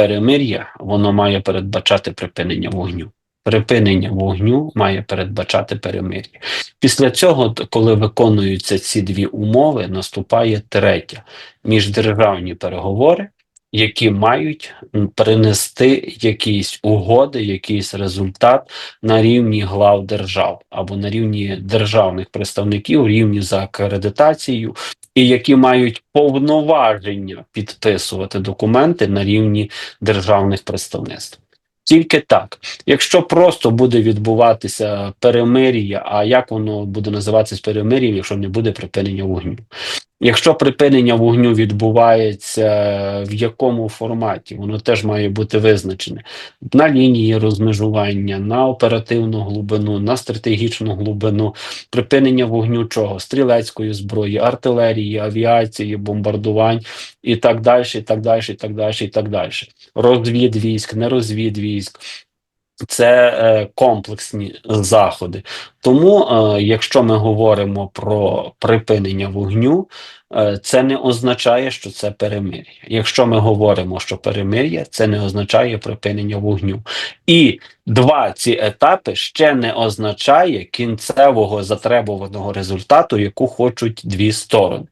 перемир'я воно має передбачати припинення вогню. Припинення вогню має передбачати перемир'я. Після цього, коли виконуються ці дві умови, наступає третя міждержавні переговори, які мають принести якісь угоди, якийсь результат на рівні глав держав або на рівні державних представників, рівні за акредитацією, і які мають повноваження підписувати документи на рівні державних представництв. Тільки так. Якщо просто буде відбуватися перемир'я, а як воно буде називатися перемир'ям, якщо не буде припинення вогню? Якщо припинення вогню відбувається в якому форматі, воно теж має бути визначене на лінії розмежування, на оперативну глибину, на стратегічну глибину, припинення вогню чого? Стрілецької зброї, артилерії, авіації, бомбардувань і так далі, і так далі, і так далі, і так далі. Розвід військ, не розвід військ. Це е, комплексні заходи. Тому, е, якщо ми говоримо про припинення вогню, е, це не означає, що це перемир'я. Якщо ми говоримо, що перемир'я, це не означає припинення вогню. І два ці етапи ще не означає кінцевого затребуваного результату, яку хочуть дві сторони.